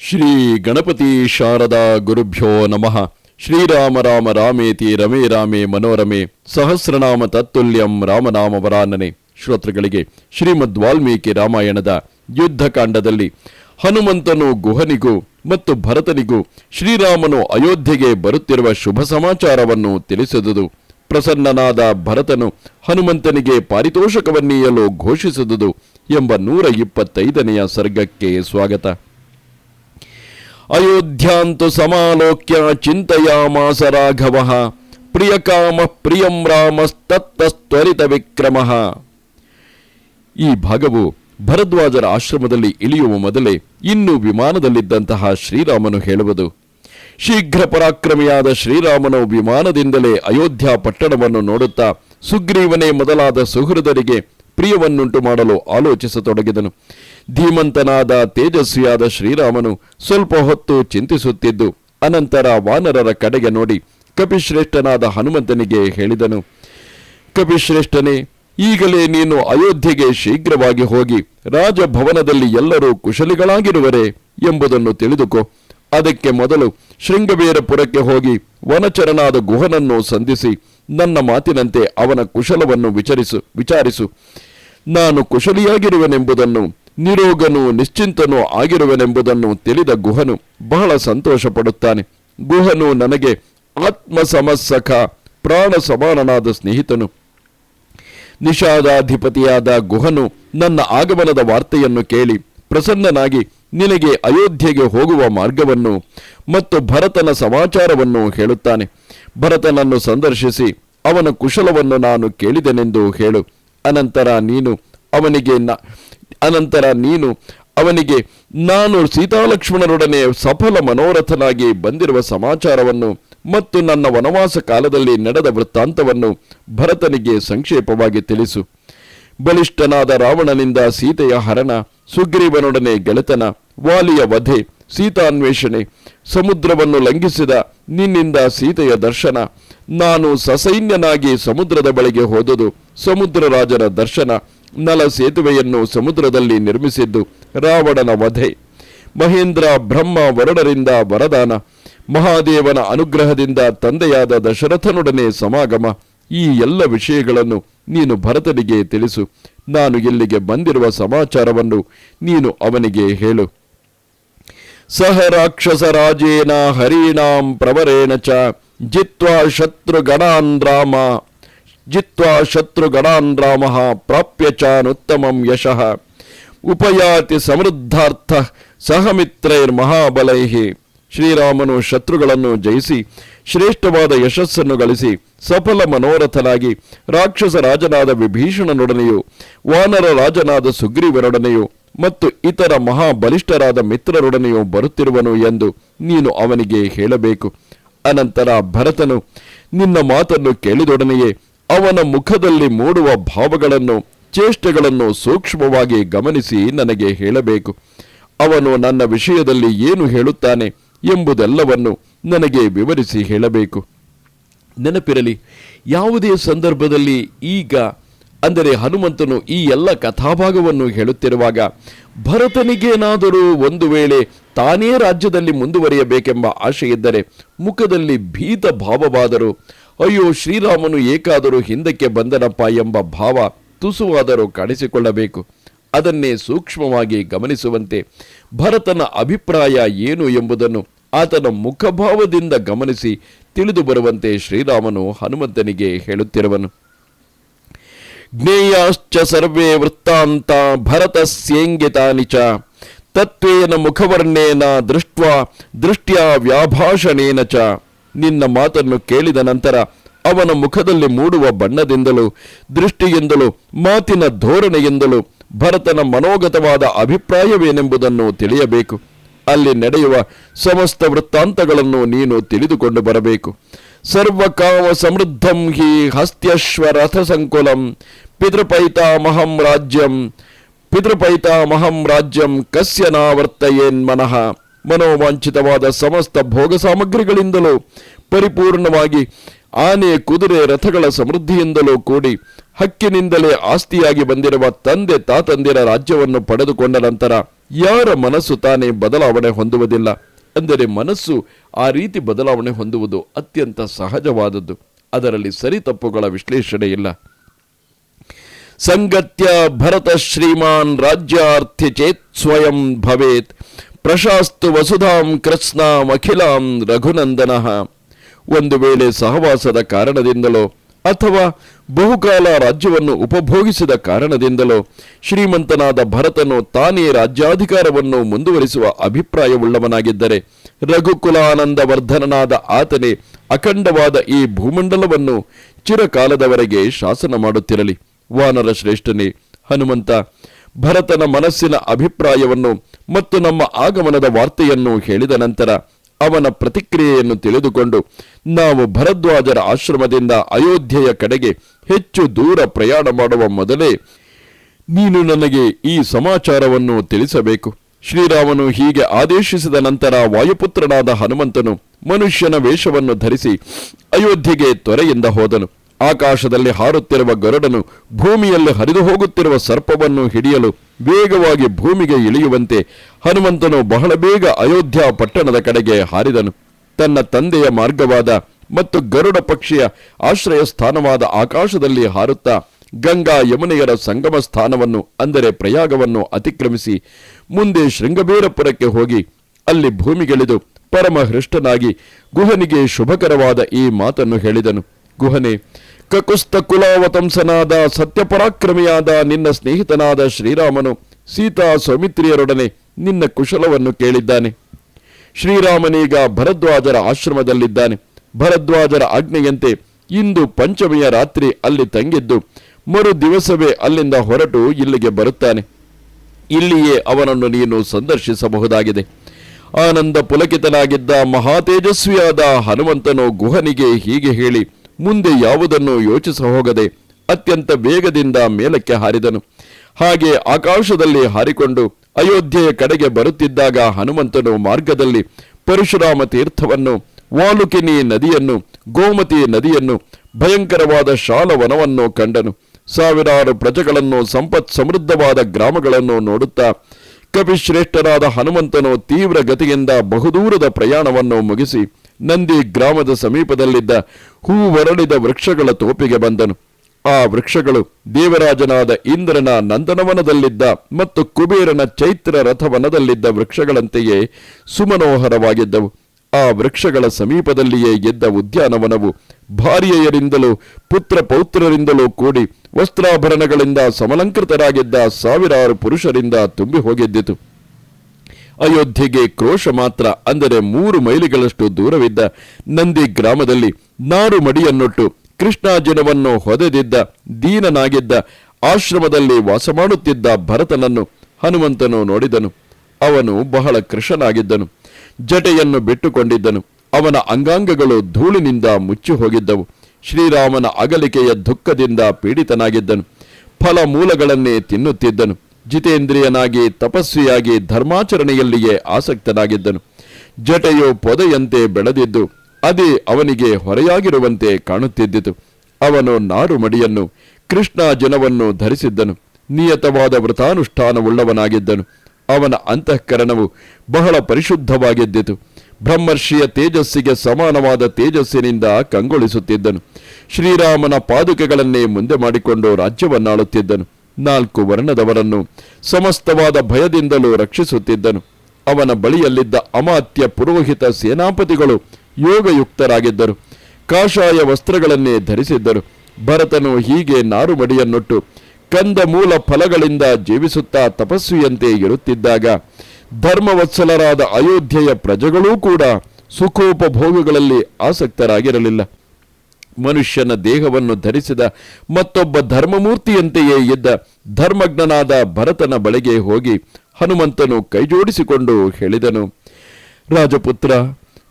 ಶ್ರೀ ಗಣಪತಿ ಶಾರದಾ ಗುರುಭ್ಯೋ ನಮಃ. ಶ್ರೀರಾಮ ರಾಮ ರಾಮೇತಿ ರಮೇ ರಾಮೇ ಮನೋರಮೆ. ಸಹಸ್ರನಾಮ ತತ್ತುಲ್ಯಂ ರಾಮನಾಮ ವರಾನನೆ. ಶ್ರೋತೃಗಳಿಗೆ ಶ್ರೀಮದ್ ವಾಲ್ಮೀಕಿ ರಾಮಾಯಣದ ಯುದ್ಧಕಾಂಡದಲ್ಲಿ ಹನುಮಂತನು ಗುಹನಿಗೂ ಮತ್ತು ಭರತನಿಗೂ ಶ್ರೀರಾಮನು ಅಯೋಧ್ಯೆಗೆ ಬರುತ್ತಿರುವ ಶುಭ ಸಮಾಚಾರವನ್ನು ತಿಳಿಸಿದುದು. ಪ್ರಸನ್ನನಾದ ಭರತನು ಹನುಮಂತನಿಗೆ ಪಾರಿತೋಷಕವನ್ನೀಯಲು ಘೋಷಿಸಿದುದು ಎಂಬ ನೂರ ಇಪ್ಪತ್ತೈದನೆಯ ಸರ್ಗಕ್ಕೆ ಸ್ವಾಗತ. ಅಯೋಧ್ಯಾಂತು ಸಮಾಲೋಕ್ಯ ಚಿಂತೆಯಾಮಾಸ ರಾಘವ, ಪ್ರಿಯಕಾಮ ಪ್ರಿಯಂ ರಾಮಸ್ತತ್ವರಿತ ವಿಕ್ರಮ. ಈ ಭಾಗವು ಭರದ್ವಾಜರ ಆಶ್ರಮದಲ್ಲಿ ಇಳಿಯುವ ಮೊದಲೇ ಇನ್ನು ವಿಮಾನದಲ್ಲಿದ್ದಂತಹ ಶ್ರೀರಾಮನು ಹೇಳುವುದು. ಶೀಘ್ರ ಪರಾಕ್ರಮಿಯಾದ ಶ್ರೀರಾಮನು ವಿಮಾನದಿಂದಲೇ ಅಯೋಧ್ಯ ಪಟ್ಟಣವನ್ನು ನೋಡುತ್ತಾ ಸುಗ್ರೀವನೇ ಮೊದಲಾದ ಸುಹೃದರಿಗೆ ಪ್ರಿಯವನ್ನುಂಟು ಮಾಡಲು ಆಲೋಚಿಸತೊಡಗಿದನು. ಧೀಮಂತನಾದ ತೇಜಸ್ವಿಯಾದ ಶ್ರೀರಾಮನು ಸ್ವಲ್ಪ ಹೊತ್ತು ಚಿಂತಿಸುತ್ತಿದ್ದು, ಅನಂತರ ವಾನರರ ಕಡೆಗೆ ನೋಡಿ ಕಪಿಶ್ರೇಷ್ಠನಾದ ಹನುಮಂತನಿಗೆ ಹೇಳಿದನು, ಕಪಿಶ್ರೇಷ್ಠನೇ, ಈಗಲೇ ನೀನು ಅಯೋಧ್ಯೆಗೆ ಶೀಘ್ರವಾಗಿ ಹೋಗಿ ರಾಜಭವನದಲ್ಲಿ ಎಲ್ಲರೂ ಕುಶಲಿಗಳಾಗಿರುವರೆ ಎಂಬುದನ್ನು ತಿಳಿದುಕೋ. ಅದಕ್ಕೆ ಮೊದಲು ಶೃಂಗವೀರಪುರಕ್ಕೆ ಹೋಗಿ ವನಚರನಾದ ಗುಹನನ್ನು ಸಂಧಿಸಿ, ನನ್ನ ಮಾತಿನಂತೆ ಅವನ ಕುಶಲವನ್ನು ವಿಚಾರಿಸು ವಿಚಾರಿಸು. ನಾನು ಕುಶಲಿಯಾಗಿರುವೆನೆಂಬುದನ್ನು ನಿರೋಗನು ನಿಶ್ಚಿಂತನೂ ಆಗಿರುವೆನೆಂಬುದನ್ನು ತಿಳಿದ ಗುಹನು ಬಹಳ ಸಂತೋಷ ಪಡುತ್ತಾನೆ ಗುಹನು ನನಗೆ ಆತ್ಮ ಸಮಸ್ಸಖ ಪ್ರಾಣ ಸಮಾನನಾದ ಸ್ನೇಹಿತನು. ನಿಷಾದಾಧಿಪತಿಯಾದ ಗುಹನು ನನ್ನ ಆಗಮನದ ವಾರ್ತೆಯನ್ನು ಕೇಳಿ ಪ್ರಸನ್ನನಾಗಿ ನಿನಗೆ ಅಯೋಧ್ಯೆಗೆ ಹೋಗುವ ಮಾರ್ಗವನ್ನು ಮತ್ತು ಭರತನ ಸಮಾಚಾರವನ್ನು ಹೇಳುತ್ತಾನೆ. ಭರತನನ್ನು ಸಂದರ್ಶಿಸಿ ಅವನ ಕುಶಲವನ್ನು ನಾನು ಕೇಳಿದೆನೆಂದು ಹೇಳು. ಅನಂತರ ನೀನು ಅವನಿಗೆ ಅನಂತರ ನೀನು ಅವನಿಗೆ, ನಾನು ಸೀತಾಲಕ್ಷ್ಮಣರೊಡನೆ ಸಫಲ ಮನೋರಥನಾಗಿ ಬಂದಿರುವ ಸಮಾಚಾರವನ್ನು ಮತ್ತು ನನ್ನ ವನವಾಸ ಕಾಲದಲ್ಲಿ ನಡೆದ ವೃತ್ತಾಂತವನ್ನು ಭರತನಿಗೆ ಸಂಕ್ಷೇಪವಾಗಿ ತಿಳಿಸು. ಬಲಿಷ್ಠನಾದ ರಾವಣನಿಂದ ಸೀತೆಯ ಹರಣ, ಸುಗ್ರೀವನೊಡನೆ ಗೆಳೆತನ, ವಾಲಿಯ ವಧೆ, ಸೀತಾನ್ವೇಷಣೆ, ಸಮುದ್ರವನ್ನು ಲಂಘಿಸಿದ ನಿನ್ನಿಂದ ಸೀತೆಯ ದರ್ಶನ, ನಾನು ಸಸೈನ್ಯನಾಗಿ ಸಮುದ್ರದ ಬಳಿಗೆ ಹೋದುದು ಸಮುದ್ರ ರಾಜನ ದರ್ಶನ ನಲ ಸೇತುವೆಯನ್ನು ಸಮುದ್ರದಲ್ಲಿ ನಿರ್ಮಿಸಿದ್ದು ರಾವಣನ ವಧೆ. ಮಹೇಂದ್ರ ಬ್ರಹ್ಮ ವರುಣರಿಂದ ವರದಾನ. ಮಹಾದೇವನ ಅನುಗ್ರಹದಿಂದ ತಂದೆಯಾದ ದಶರಥನೊಡನೆ ಸಮಾಗಮ. ಈ ಎಲ್ಲ ವಿಷಯಗಳನ್ನು ನೀನು ಭರತನಿಗೆ ತಿಳಿಸು. ನಾನು ಇಲ್ಲಿಗೆ ಬಂದಿರುವ ಸಮಾಚಾರವನ್ನು ನೀನು ಅವನಿಗೆ ಹೇಳು. ಸಹ ರಾಕ್ಷಸ ರಾಜೇನ ಹರೀಣಾಂ ಪ್ರವರೇಣ ಚ. ಜಿತ್ವಾ ಶತ್ರುಗಣಾನ್ ರಾಮ. ಜಿತ್ವಾ ಶತ್ರುಗಣಾನ್ ರಾಮ, ಪ್ರಾಪ್ಯ ಚಾನುತ್ತಮಂ ಯಶಃ. ಉಪಯಾತಿ ಸಮೃದ್ಧಾರ್ಥ ಸಹಮಿತ್ರೈರ್ಮಹಾಬಲೈ ಶ್ರೀರಾಮನು ಶತ್ರುಗಳನ್ನು ಜಯಿಸಿ, ಶ್ರೇಷ್ಠವಾದ ಯಶಸ್ಸನ್ನು ಗಳಿಸಿ, ಸಫಲ ಮನೋರಥನಾಗಿ, ರಾಕ್ಷಸ ರಾಜನಾದ ವಿಭೀಷಣನೊಡನೆಯೂ, ವಾನರ ರಾಜನಾದ ಸುಗ್ರೀವನೊಡನೆಯೂ ಮತ್ತು ಇತರ ಮಹಾಬಲಿಷ್ಠರಾದ ಮಿತ್ರರೊಡನೆಯೂ ಬರುತ್ತಿರುವನು ಎಂದು ನೀನು ಅವನಿಗೆ ಹೇಳಬೇಕು. ಅನಂತರ ಭರತನು, ನಿನ್ನ ಮಾತನ್ನು ಕೇಳಿದೊಡನೆಯೇ ಅವನ ಮುಖದಲ್ಲಿ ಮೂಡುವ ಭಾವಗಳನ್ನು, ಚೇಷ್ಟೆಗಳನ್ನು ಸೂಕ್ಷ್ಮವಾಗಿ ಗಮನಿಸಿ ನನಗೆ ಹೇಳಬೇಕು. ಅವನು ನನ್ನ ವಿಷಯದಲ್ಲಿ ಏನು ಹೇಳುತ್ತಾನೆ ಎಂಬುದೆಲ್ಲವನ್ನು ನನಗೆ ವಿವರಿಸಿ ಹೇಳಬೇಕು. ನೆನಪಿರಲಿ, ಯಾವುದೇ ಸಂದರ್ಭದಲ್ಲಿ ಈಗ, ಅಂದರೆ ಹನುಮಂತನು ಈ ಎಲ್ಲ ಕಥಾಭಾಗವನ್ನು ಹೇಳುತ್ತಿರುವಾಗ, ಭರತನಿಗೇನಾದರೂ ಒಂದು ವೇಳೆ ತಾನೇ ರಾಜ್ಯದಲ್ಲಿ ಮುಂದುವರಿಯಬೇಕೆಂಬ ಆಶೆ ಮುಖದಲ್ಲಿ ಭೀತ ಭಾವವಾದರೂ ಅಯ್ಯೋ, ಶ್ರೀರಾಮನು ಏಕಾದರೂ ಹಿಂದಕ್ಕೆ ಬಂದನಪ್ಪ ಎಂಬ ಭಾವ ತುಸುವಾದರೂ ಕಾಣಿಸಿಕೊಳ್ಳಬೇಕು. ಅದನ್ನೇ ಸೂಕ್ಷ್ಮವಾಗಿ ಗಮನಿಸುವಂತೆ ಭರತನ ಅಭಿಪ್ರಾಯ ಏನು ಎಂಬುದನ್ನು ಆತನ ಮುಖಭಾವದಿಂದ ಗಮನಿಸಿ ತಿಳಿದು ಬರುವಂತೆ ಶ್ರೀರಾಮನು ಹನುಮಂತನಿಗೆ ಹೇಳುತ್ತಿರುವನು. ಜ್ಞೇಯಾಶ್ಚ ಸರ್ವೇ ವೃತ್ತಾಂತ ಭರತಸ್ಯೇಂಗಿತಾನಿ ಚ. ತತ್ವೇನ ಮುಖವರ್ಣೇನ ದೃಷ್ಟ್ವಾ ದೃಷ್ಟ್ಯಾ ವ್ಯಾಭಾಷಣೇನ ಚ. ನಿನ್ನ ಮಾತನ್ನು ಕೇಳಿದ ನಂತರ ಅವನ ಮುಖದಲ್ಲಿ ಮೂಡುವ ಬಣ್ಣದಿಂದಲೂ, ದೃಷ್ಟಿಯಿಂದಲೂ, ಮಾತಿನ ಧೋರಣೆಯಿಂದಲೂ ಭರತನ ಮನೋಗತವಾದ ಅಭಿಪ್ರಾಯವೇನೆಂಬುದನ್ನು ತಿಳಿಯಬೇಕು. ಅಲ್ಲಿ ನಡೆಯುವ ಸಮಸ್ತ ವೃತ್ತಾಂತಗಳನ್ನು ನೀನು ತಿಳಿದುಕೊಂಡು ಬರಬೇಕು. ಸರ್ವಕಾಮ ಸಮೃದ್ಧಂ ಹಿ ಹಸ್ತ್ಯಶ್ವ ರಥ ಸಂಕುಲಂ ಪಿತೃಪೈತಾಮಹಂ ರಾಜ್ಯಂ ಪಿತೃಪೈತಾಮಹಂ ರಾಜ್ಯಂ ಕಸ್ಯ ನಾವರ್ತಯೇನ್ ಮನಃ. ಮನೋವಾಂಛಿತವಾದ ಸಮಸ್ತ ಭೋಗ ಸಾಮಗ್ರಿಗಳಿಂದಲೂ ಪರಿಪೂರ್ಣವಾಗಿ ಆನೆ, ಕುದುರೆ, ರಥಗಳ ಸಮೃದ್ಧಿಯಿಂದಲೂ ಕೂಡಿ ಹಕ್ಕಿನಿಂದಲೇ ಆಸ್ತಿಯಾಗಿ ಬಂದಿರುವ ತಂದೆ ತಾತಂದಿರ ರಾಜ್ಯವನ್ನು ಪಡೆದುಕೊಂಡ ನಂತರ ಯಾರ ಮನಸ್ಸು ತಾನೇ ಬದಲಾವಣೆ ಹೊಂದುವುದಿಲ್ಲ ಅಂದರೆ ಮನಸ್ಸು ಆ ರೀತಿ ಬದಲಾವಣೆ ಹೊಂದುವುದು ಅತ್ಯಂತ ಸಹಜವಾದದ್ದು. ಅದರಲ್ಲಿ ಸರಿ ತಪ್ಪುಗಳ ವಿಶ್ಲೇಷಣೆ ಇಲ್ಲ. ಸಂಗತ್ಯ ಭರತ ಶ್ರೀಮಾನ್ ರಾಜ್ಯಾರ್ಥಿ ಚೇತ್ ಸ್ವಯಂ ಭವೇತ್. ಪ್ರಶಾಸ್ತು ವಸುಧಾಂ ಕೃತ್ಸ್ನಾಂ ಅಖಿಲಾಂ ರಘುನಂದನಃ. ಒಂದು ವೇಳೆ ಸಹವಾಸದ ಕಾರಣದಿಂದಲೋ ಅಥವಾ ಬಹುಕಾಲ ರಾಜ್ಯವನ್ನು ಉಪಭೋಗಿಸಿದ ಕಾರಣದಿಂದಲೋ ಶ್ರೀಮಂತನಾದ ಭರತನು ತಾನೇ ರಾಜ್ಯಾಧಿಕಾರವನ್ನು ಮುಂದುವರಿಸುವ ಅಭಿಪ್ರಾಯವುಳ್ಳವನಾಗಿದ್ದರೆ ರಘುಕುಲಾನಂದ ವರ್ಧನನಾದ ಆತನೇ ಅಖಂಡವಾದ ಈ ಭೂಮಂಡಲವನ್ನು ಚಿರಕಾಲದವರೆಗೆ ಶಾಸನ ಮಾಡುತ್ತಿರಲಿ. ವಾನರ ಶ್ರೇಷ್ಠನೇ ಹನುಮಂತ ಭರತನ ಮನಸ್ಸಿನ ಅಭಿಪ್ರಾಯವನ್ನು ಮತ್ತು ನಮ್ಮ ಆಗಮನದ ವಾರ್ತೆಯನ್ನು ಹೇಳಿದ ನಂತರ ಅವನ ಪ್ರತಿಕ್ರಿಯೆಯನ್ನು ತಿಳಿದುಕೊಂಡು ನಾವು ಭರದ್ವಾಜರ ಆಶ್ರಮದಿಂದ ಅಯೋಧ್ಯೆಯ ಕಡೆಗೆ ಹೆಚ್ಚು ದೂರ ಪ್ರಯಾಣ ಮಾಡುವ ಮೊದಲೇ ನೀನು ನನಗೆ ಈ ಸಮಾಚಾರವನ್ನು ತಿಳಿಸಬೇಕು. ಶ್ರೀರಾಮನು ಹೀಗೆ ಆದೇಶಿಸಿದ ನಂತರ ವಾಯುಪುತ್ರನಾದ ಹನುಮಂತನು ಮನುಷ್ಯನ ವೇಷವನ್ನು ಧರಿಸಿ ಅಯೋಧ್ಯೆಗೆ ತೊರೆಯಿಂದ ಹೋದನು. ಆಕಾಶದಲ್ಲಿ ಹಾರುತ್ತಿರುವ ಗರುಡನು ಭೂಮಿಯಲ್ಲಿ ಹರಿದು ಹೋಗುತ್ತಿರುವ ಸರ್ಪವನ್ನು ಹಿಡಿಯಲು ವೇಗವಾಗಿ ಭೂಮಿಗೆ ಇಳಿಯುವಂತೆ ಹನುಮಂತನು ಬಹಳ ಬೇಗ ಅಯೋಧ್ಯ ಪಟ್ಟಣದ ಕಡೆಗೆ ಹಾರಿದನು. ತನ್ನ ತಂದೆಯ ಮಾರ್ಗವಾದ ಮತ್ತು ಗರುಡ ಪಕ್ಷಿಯ ಆಶ್ರಯ ಸ್ಥಾನವಾದ ಆಕಾಶದಲ್ಲಿ ಹಾರುತ್ತಾ ಗಂಗಾ ಯಮುನೆಯರ ಸಂಗಮ ಸ್ಥಾನವನ್ನು ಅಂದರೆ ಪ್ರಯಾಗವನ್ನು ಅತಿಕ್ರಮಿಸಿ ಮುಂದೆ ಶೃಂಗಬೇರಪುರಕ್ಕೆ ಹೋಗಿ ಅಲ್ಲಿ ಭೂಮಿಗಿಳಿದು ಪರಮಹೃಷ್ಟನಾಗಿ ಗುಹನಿಗೆ ಶುಭಕರವಾದ ಈ ಮಾತನ್ನು ಹೇಳಿದನು. ಗುಹನೆ ಕಕುಸ್ತ ಕುಲಾವತಂಸನಾದ ಸತ್ಯಪರಾಕ್ರಮಿಯಾದ ನಿನ್ನ ಸ್ನೇಹಿತನಾದ ಶ್ರೀರಾಮನು ಸೀತಾ ಸೌಮಿತ್ರಿಯರೊಡನೆ ನಿನ್ನ ಕುಶಲವನ್ನು ಕೇಳಿದ್ದಾನೆ. ಶ್ರೀರಾಮನೀಗ ಭರದ್ವಾಜರ ಆಶ್ರಮದಲ್ಲಿದ್ದಾನೆ. ಭರದ್ವಾಜರ ಆಜ್ಞೆಯಂತೆ ಇಂದು ಪಂಚಮಿಯ ರಾತ್ರಿ ಅಲ್ಲಿ ತಂಗಿದ್ದು ಮರು ದಿವಸವೇ ಅಲ್ಲಿಂದ ಹೊರಟು ಇಲ್ಲಿಗೆ ಬರುತ್ತಾನೆ. ಇಲ್ಲಿಯೇ ಅವನನ್ನು ನೀನು ಸಂದರ್ಶಿಸಬಹುದಾಗಿದೆ. ಆನಂದ ಪುಲಕಿತನಾಗಿದ್ದ ಮಹಾತೇಜಸ್ವಿಯಾದ ಹನುಮಂತನು ಗುಹನಿಗೆ ಹೀಗೆ ಹೇಳಿ ಮುಂದೆ ಯಾವುದನ್ನು ಯೋಚಿಸ ಹೋಗದೆ ಅತ್ಯಂತ ವೇಗದಿಂದ ಮೇಲಕ್ಕೆ ಹಾರಿದನು. ಹಾಗೆ ಆಕಾಶದಲ್ಲಿ ಹಾರಿಕೊಂಡು ಅಯೋಧ್ಯೆಯ ಕಡೆಗೆ ಬರುತ್ತಿದ್ದಾಗ ಹನುಮಂತನು ಮಾರ್ಗದಲ್ಲಿ ಪರಶುರಾಮ ತೀರ್ಥವನ್ನು, ವಾಲುಕಿನಿ ನದಿಯನ್ನು, ಗೋಮತಿ ನದಿಯನ್ನು, ಭಯಂಕರವಾದ ಶಾಲವನವನ್ನು ಕಂಡನು. ಸಾವಿರಾರು ಪ್ರಜೆಗಳನ್ನು ಸಂಪತ್ ಸಮೃದ್ಧವಾದ ಗ್ರಾಮಗಳನ್ನು ನೋಡುತ್ತಾ ಕವಿಶ್ರೇಷ್ಠರಾದ ಹನುಮಂತನು ತೀವ್ರ ಗತಿಯಿಂದ ಬಹುದೂರದ ಪ್ರಯಾಣವನ್ನು ಮುಗಿಸಿ ನಂದಿ ಗ್ರಾಮದ ಸಮೀಪದಲ್ಲಿದ್ದ ಹೂವರಳಿದ ವೃಕ್ಷಗಳ ತೋಪಿಗೆ ಬಂದನು. ಆ ವೃಕ್ಷಗಳು ದೇವರಾಜನಾದ ಇಂದ್ರನ ನಂದನವನದಲ್ಲಿದ್ದ ಮತ್ತು ಕುಬೇರನ ಚೈತ್ರ ರಥವನದಲ್ಲಿದ್ದ ವೃಕ್ಷಗಳಂತೆಯೇ ಸುಮನೋಹರವಾಗಿದ್ದವು. ಆ ವೃಕ್ಷಗಳ ಸಮೀಪದಲ್ಲಿಯೇ ಎದ್ದ ಉದ್ಯಾನವನವು ಭಾರ್ಯೆಯರಿಂದಲೂ ಪುತ್ರ ಪೌತ್ರರಿಂದಲೂ ಕೂಡಿ ವಸ್ತ್ರಾಭರಣಗಳಿಂದ ಸಮಲಂಕೃತರಾಗಿದ್ದ ಸಾವಿರಾರು ಪುರುಷರಿಂದ ತುಂಬಿ ಹೋಗಿದ್ದಿತು ಅಯೋಧ್ಯೆಗೆ ಕ್ರೋಶ ಮಾತ್ರ ಅಂದರೆ ಮೂರು ಮೈಲಿಗಳಷ್ಟು ದೂರವಿದ್ದ ನಂದಿ ಗ್ರಾಮದಲ್ಲಿ ನಾರು ಮಡಿಯನ್ನೊಟ್ಟು ಕೃಷ್ಣಾಜನವನ್ನು ಹೊದೆದಿದ್ದ ದೀನನಾಗಿದ್ದ ಆಶ್ರಮದಲ್ಲಿ ವಾಸ ಮಾಡುತ್ತಿದ್ದ ಭರತನನ್ನು ಹನುಮಂತನು ನೋಡಿದನು. ಅವನು ಬಹಳ ಕೃಷನಾಗಿದ್ದನು ಜಟೆಯನ್ನು ಬಿಟ್ಟುಕೊಂಡಿದ್ದನು. ಅವನ ಅಂಗಾಂಗಗಳು ಧೂಳಿನಿಂದ ಮುಚ್ಚಿ ಹೋಗಿದ್ದವು ಶ್ರೀರಾಮನ ಅಗಲಿಕೆಯ ದುಃಖದಿಂದ ಪೀಡಿತನಾಗಿದ್ದನು. ಫಲ ಮೂಲಗಳನ್ನೇ ತಿನ್ನುತ್ತಿದ್ದನು. ಜಿತೇಂದ್ರಿಯನಾಗಿ ತಪಸ್ವಿಯಾಗಿ ಧರ್ಮಾಚರಣೆಯಲ್ಲಿಯೇ ಆಸಕ್ತನಾಗಿದ್ದನು. ಜಟೆಯು ಪೊದೆಯಂತೆ ಬೆಳೆದಿದ್ದು, ಅದೇ ಅವನಿಗೆ ಹೊರೆಯಾಗಿರುವಂತೆ ಕಾಣುತ್ತಿದ್ದಿತು. ಅವನು ನಾರು ಮಡಿಯನ್ನು ಕೃಷ್ಣ ಜನವನ್ನು ಧರಿಸಿದ್ದನು. ನಿಯತವಾದ ವ್ರತಾನುಷ್ಠಾನವುಳ್ಳವನಾಗಿದ್ದನು. ಅವನ ಅಂತಃಕರಣವು ಬಹಳ ಪರಿಶುದ್ಧವಾಗಿದ್ದಿತು. ಬ್ರಹ್ಮರ್ಷಿಯ ತೇಜಸ್ಸಿಗೆ ಸಮಾನವಾದ ತೇಜಸ್ಸಿನಿಂದ ಕಂಗೊಳಿಸುತ್ತಿದ್ದನು. ಶ್ರೀರಾಮನ ಪಾದುಕೆಗಳನ್ನೇ ಮುಂದೆ ಮಾಡಿಕೊಂಡು ರಾಜ್ಯವನ್ನಾಳುತ್ತಿದ್ದನು. ನಾಲ್ಕು ವರ್ಣದವರನ್ನು ಸಮಸ್ತವಾದ ಭಯದಿಂದಲೂ ರಕ್ಷಿಸುತ್ತಿದ್ದನು. ಅವನ ಬಳಿಯಲ್ಲಿದ್ದ ಅಮಾತ್ಯ ಪುರೋಹಿತ ಸೇನಾಪತಿಗಳು ಯೋಗಯುಕ್ತರಾಗಿದ್ದರು. ಕಾಷಾಯ ವಸ್ತ್ರಗಳನ್ನೇ ಧರಿಸಿದ್ದರು. ಭರತನು ಹೀಗೆ ನಾರುಮಡಿಯನ್ನೊಟ್ಟು ಕಂದ ಮೂಲ ಫಲಗಳಿಂದ ಜೀವಿಸುತ್ತಾ ತಪಸ್ವಿಯಂತೆ ಇರುತ್ತಿದ್ದಾಗ ಧರ್ಮವತ್ಸಲರಾದ ಅಯೋಧ್ಯೆಯ ಪ್ರಜೆಗಳೂ ಕೂಡ ಸುಖೋಪಭೋಗಗಳಲ್ಲಿ ಆಸಕ್ತರಾಗಿರಲಿಲ್ಲ. ಮನುಷ್ಯನ ದೇಹವನ್ನು ಧರಿಸಿದ ಮತ್ತೊಬ್ಬ ಧರ್ಮಮೂರ್ತಿಯಂತೆಯೇ ಇದ್ದ ಧರ್ಮಜ್ಞನಾದ ಭರತನ ಬಳಿಗೆ ಹೋಗಿ ಹನುಮಂತನು ಕೈಜೋಡಿಸಿಕೊಂಡು ಹೇಳಿದನು, ರಾಜಪುತ್ರ,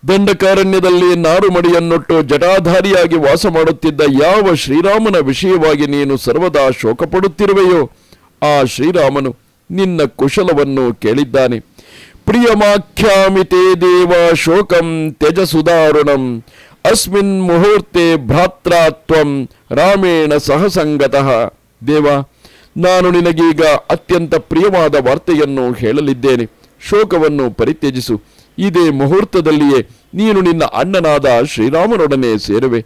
ದಂಡಕಾರಣ್ಯದಲ್ಲಿ ನಾರುಮಡಿಯನ್ನೊಟ್ಟು ಜಟಾಧಾರಿಯಾಗಿ ವಾಸ ಮಾಡುತ್ತಿದ್ದ ಯಾವ ಶ್ರೀರಾಮನ ವಿಷಯವಾಗಿ ನೀನು ಸರ್ವದಾ ಶೋಕಪಡುತ್ತಿರುವೆಯೋ, ಆ ಶ್ರೀರಾಮನು ನಿನ್ನ ಕುಶಲವನ್ನು ಕೇಳಿದ್ದಾನೆ. ಪ್ರಿಯಮಾಖ್ಯಾಮಿತೇ ದೇವ ಶೋಕಂ ತ್ಯಜ ಸುದಾರುಣಂ ಅಸ್ಮಿನ್ ಮುಹೂರ್ತೆ ಭ್ರಾತ್ರಾತ್ವಂ ರಾಮೇಣ ಸಹಸಂಗತಃ ದೇವ ನಾನು ನಿನಗೀಗ ಅತ್ಯಂತ ಪ್ರಿಯವಾದ ವಾರ್ತೆಯನ್ನು ಹೇಳಲಿದ್ದೇನೆ. ಶೋಕವನ್ನು ಪರಿತ್ಯಜಿಸು. ಇದೇ ಮುಹೂರ್ತದಲ್ಲಿಯೇ ನೀನು ನಿನ್ನ ಅಣ್ಣನಾದ ಶ್ರೀರಾಮನೊಡನೆ ಸೇರುವೆ.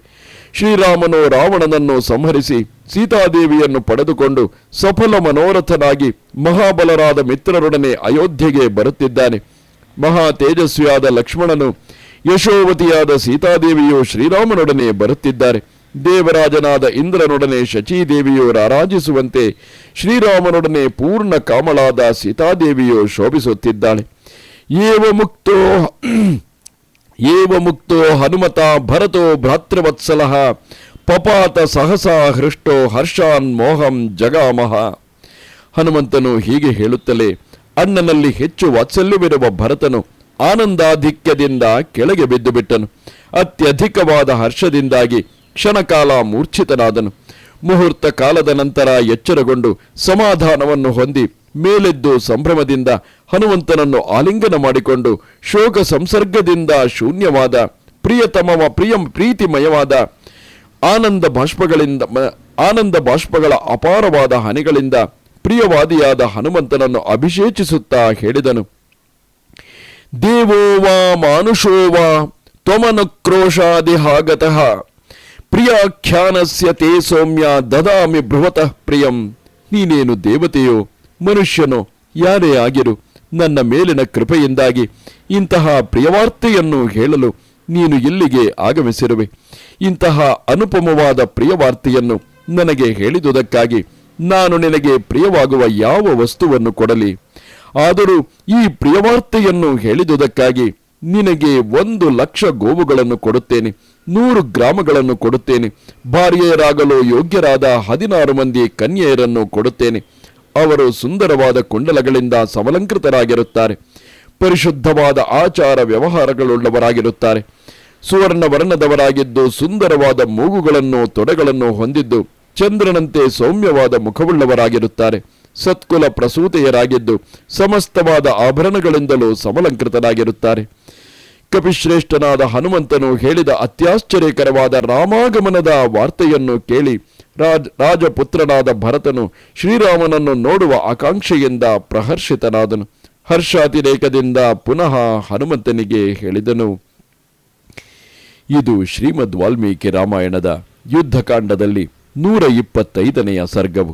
ಶ್ರೀರಾಮನು ರಾವಣನನ್ನು ಸಂಹರಿಸಿ ಸೀತಾದೇವಿಯನ್ನು ಪಡೆದುಕೊಂಡು ಸಫಲ ಮನೋರಥನಾಗಿ ಮಹಾಬಲರಾದ ಮಿತ್ರರೊಡನೆ ಅಯೋಧ್ಯೆಗೆ ಬರುತ್ತಿದ್ದಾನೆ. ಮಹಾ ತೇಜಸ್ವಿಯಾದ ಲಕ್ಷ್ಮಣನು ಯಶೋವತಿಯಾದ ಸೀತಾದೇವಿಯು ಶ್ರೀರಾಮನೊಡನೆ ಬರುತ್ತಿದ್ದಾರೆ. ದೇವರಾಜನಾದ ಇಂದ್ರನೊಡನೆ ಶಚೀದೇವಿಯು ರಾರಾಜಿಸುವಂತೆ ಶ್ರೀರಾಮನೊಡನೆ ಪೂರ್ಣ ಕಾಮಳಾದ ಸೀತಾದೇವಿಯು ಶೋಭಿಸುತ್ತಿದ್ದಾಳೆ. ಏವ ಮುಕ್ತೋ ಏವ ಮುಕ್ತೋ ಹನುಮತ ಭರತೋ ಭ್ರಾತೃವತ್ಸಲ, ಪಪಾತ ಸಹಸಾ ಹೃಷ್ಟೋ ಹರ್ಷಾನ್ ಮೋಹಂ ಜಗಾಮಹ ಹನುಮಂತನು ಹೀಗೆ ಹೇಳುತ್ತಲೇ, ಅಣ್ಣನಲ್ಲಿ ಹೆಚ್ಚು ವಾತ್ಸಲ್ಯವಿರುವ ಭರತನು ಆನಂದಾಧಿಕ್ಯದಿಂದ ಕೆಳಗೆ ಬಿದ್ದು ಬಿಟ್ಟನು. ಅತ್ಯಧಿಕವಾದ ಹರ್ಷದಿಂದಾಗಿ ಕ್ಷಣಕಾಲ ಮೂರ್ಛಿತನಾದನು. ಮುಹೂರ್ತ ಕಾಲದ ನಂತರ ಎಚ್ಚರಗೊಂಡು ಸಮಾಧಾನವನ್ನು ಹೊಂದಿ ಮೇಲೆದ್ದು ಸಂಭ್ರಮದಿಂದ ಹನುಮಂತನನ್ನು ಆಲಿಂಗನ ಮಾಡಿಕೊಂಡು ಶೋಕ ಸಂಸರ್ಗದಿಂದ ಶೂನ್ಯವಾದ ಪ್ರಿಯತಮ ಪ್ರಿಯ, ಪ್ರೀತಿಮಯವಾದ, ಆನಂದ ಬಾಷ್ಪಗಳಿಂದ ಆನಂದ ಬಾಷ್ಪಗಳ ಅಪಾರವಾದ ಹನಿಗಳಿಂದ ಪ್ರಿಯವಾದಿಯಾದ ಹನುಮಂತನನ್ನು ಅಭಿಷೇಚಿಸುತ್ತಾ ಹೇಳಿದನು. ದೇವೋ ವಾ ಮಾನುಷೋ ವಾ ತ್ವಮನುಕ್ರೋಶಾದಿಹಾಗತಃ ಪ್ರಿಯಾಖ್ಯಾನಸ್ಯ ತೇ ಸೌಮ್ಯ ದದಾಮಿ ಬೃಹತಃ ಪ್ರಿಯಂ. ನೀನೇನು ದೇವತೆಯೋ, ಮನುಷ್ಯನೋ, ಯಾರೇ ಆಗಿರು, ನನ್ನ ಮೇಲಿನ ಕೃಪೆಯಿಂದಾಗಿ ಇಂತಹ ಪ್ರಿಯವಾರ್ತೆಯನ್ನು ಹೇಳಲು ನೀನು ಇಲ್ಲಿಗೆ ಆಗಮಿಸಿರುವೆ. ಇಂತಹ ಅನುಪಮವಾದ ಪ್ರಿಯವಾರ್ತೆಯನ್ನು ನನಗೆ ಹೇಳಿದುದಕ್ಕಾಗಿ ನಾನು ನಿನಗೆ ಪ್ರಿಯವಾಗುವ ಯಾವ ವಸ್ತುವನ್ನು ಕೊಡಲಿ? ಆದರೂ ಈ ಪ್ರಿಯವಾರ್ತೆಯನ್ನು ಹೇಳಿದುದಕ್ಕಾಗಿ ನಿನಗೆ ಒಂದು ಲಕ್ಷ ಗೋವುಗಳನ್ನು ಕೊಡುತ್ತೇನೆ, ನೂರು ಗ್ರಾಮಗಳನ್ನು ಕೊಡುತ್ತೇನೆ ಭಾರ್ಯರಾಗಲು ಯೋಗ್ಯರಾದ ಹದಿನಾರು ಮಂದಿ ಕನ್ಯೆಯರನ್ನು ಕೊಡುತ್ತೇನೆ. ಅವರು ಸುಂದರವಾದ ಕುಂಡಲಗಳಿಂದ ಸಮಲಂಕೃತರಾಗಿರುತ್ತಾರೆ ಪರಿಶುದ್ಧವಾದ ಆಚಾರ ವ್ಯವಹಾರಗಳುಳ್ಳವರಾಗಿರುತ್ತಾರೆ. ಸುವರ್ಣ ವರ್ಣದವರಾಗಿದ್ದು ಸುಂದರವಾದ ಮೂಗುಗಳನ್ನು ತೊಡೆಗಳನ್ನು ಹೊಂದಿದ್ದು ಚಂದ್ರನಂತೆ ಸೌಮ್ಯವಾದ ಮುಖವುಳ್ಳವರಾಗಿರುತ್ತಾರೆ. ಸತ್ಕುಲ ಪ್ರಸೂತೆಯರಾಗಿದ್ದು ಸಮಸ್ತವಾದ ಆಭರಣಗಳಿಂದಲೂ ಸಮಲಂಕೃತರಾಗಿರುತ್ತಾರೆ ಕಪಿಶ್ರೇಷ್ಠನಾದ ಹನುಮಂತನು ಹೇಳಿದ ಅತ್ಯಾಶ್ಚರ್ಯಕರವಾದ ರಾಮಾಗಮನದ ವಾರ್ತೆಯನ್ನು ಕೇಳಿ ರಾಜ್, ರಾಜಪುತ್ರನಾದ ಭರತನು ಶ್ರೀರಾಮನನ್ನು ನೋಡುವ ಆಕಾಂಕ್ಷೆಯಿಂದ ಪ್ರಹರ್ಷಿತನಾದನು. ಹರ್ಷಾತಿರೇಕದಿಂದ ಪುನಃ ಹನುಮಂತನಿಗೆ ಹೇಳಿದನು, ಇದು ಶ್ರೀಮದ್ ವಾಲ್ಮೀಕಿ ರಾಮಾಯಣದ ಯುದ್ಧಕಾಂಡದಲ್ಲಿ ನೂರ ಇಪ್ಪತ್ತೈದನೆಯ ಸರ್ಗವು.